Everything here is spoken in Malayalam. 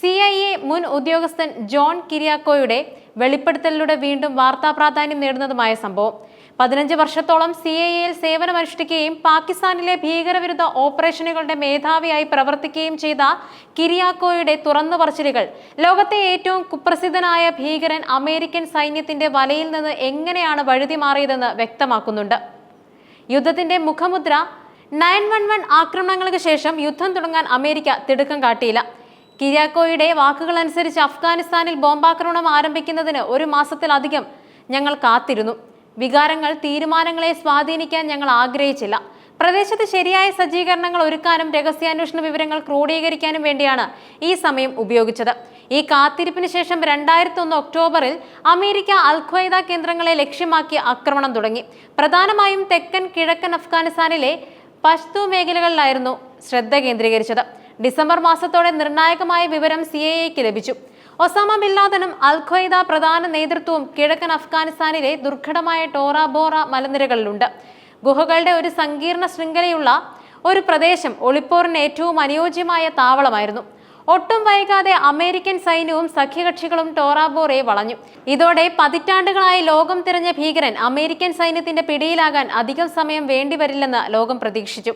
സി ഐ എ മുൻ ഉദ്യോഗസ്ഥൻ ജോൺ കിരിയാക്കോയുടെ വെളിപ്പെടുത്തലിലൂടെ വീണ്ടും വാർത്താ പ്രാധാന്യം നേടുന്നതുമായ സംഭവം. പതിനഞ്ച് വർഷത്തോളം സി ഐ എയിൽ സേവനമനുഷ്ഠിക്കുകയും പാകിസ്ഥാനിലെ ഭീകരവിരുദ്ധ ഓപ്പറേഷനുകളുടെ മേധാവിയായി പ്രവർത്തിക്കുകയും ചെയ്ത കിരിയാക്കോയുടെ തുറന്നു പറച്ചിലുകൾ ലോകത്തെ ഏറ്റവും കുപ്രസിദ്ധനായ ഭീകരൻ അമേരിക്കൻ സൈന്യത്തിന്റെ വലയിൽ നിന്ന് എങ്ങനെയാണ് വഴുതി മാറിയതെന്ന് വ്യക്തമാക്കുന്നുണ്ട്. യുദ്ധത്തിന്റെ മുഖമുദ്ര നയൻ വൺ വൺ ആക്രമണങ്ങൾക്ക് ശേഷം യുദ്ധം തുടങ്ങാൻ അമേരിക്ക തിടുക്കം കാട്ടിയില്ല. കിരിയാക്കോയുടെ വാക്കുകളനുസരിച്ച് അഫ്ഗാനിസ്ഥാനിൽ ബോംബാക്രമണം ആരംഭിക്കുന്നതിന് ഒരു മാസത്തിലധികം ഞങ്ങൾ കാത്തിരുന്നു. വികാരങ്ങൾ തീരുമാനങ്ങളെ സ്വാധീനിക്കാൻ ഞങ്ങൾ ആഗ്രഹിച്ചില്ല. പ്രദേശത്ത് ശരിയായ സജ്ജീകരണങ്ങൾ ഒരുക്കാനും രഹസ്യാന്വേഷണ വിവരങ്ങൾ ക്രോഡീകരിക്കാനും വേണ്ടിയാണ് ഈ സമയം ഉപയോഗിച്ചത്. ഈ കാത്തിരിപ്പിന് ശേഷം രണ്ടായിരത്തി ഒന്ന് ഒക്ടോബറിൽ അമേരിക്ക അൽഖ്വൈദ കേന്ദ്രങ്ങളെ ലക്ഷ്യമാക്കി ആക്രമണം തുടങ്ങി. പ്രധാനമായും തെക്കൻ കിഴക്കൻ അഫ്ഗാനിസ്ഥാനിലെ പശ്തു മേഖലകളിലായിരുന്നു ശ്രദ്ധ കേന്ദ്രീകരിച്ചത്. ഡിസംബർ മാസത്തോടെ നിർണായകമായ വിവരം സി എ എക്ക് ലഭിച്ചു. ഒസാമ ബിൻ ലാദനും അൽ ഖ്വയ്ദ പ്രധാന നേതൃത്വവും കിഴക്കൻ അഫ്ഗാനിസ്ഥാനിലെ ദുർഘടമായ ടോറ ബോറ മലനിരകളിലുണ്ട്. ഗുഹകളുടെ ഒരു സങ്കീർണ ശൃംഖലയുള്ള ഒരു പ്രദേശം ഒളിപ്പോറിന് ഏറ്റവും അനുയോജ്യമായ താവളമായിരുന്നു. ഒട്ടും വൈകാതെ അമേരിക്കൻ സൈന്യവും സഖ്യകക്ഷികളും ടോറാബോറെ വളഞ്ഞു. ഇതോടെ പതിറ്റാണ്ടുകളായി ലോകം തിരഞ്ഞ ഭീകരൻ അമേരിക്കൻ സൈന്യത്തിന്റെ പിടിയിലാകാൻ അധികം സമയം വേണ്ടിവരില്ലെന്ന് ലോകം പ്രതീക്ഷിച്ചു.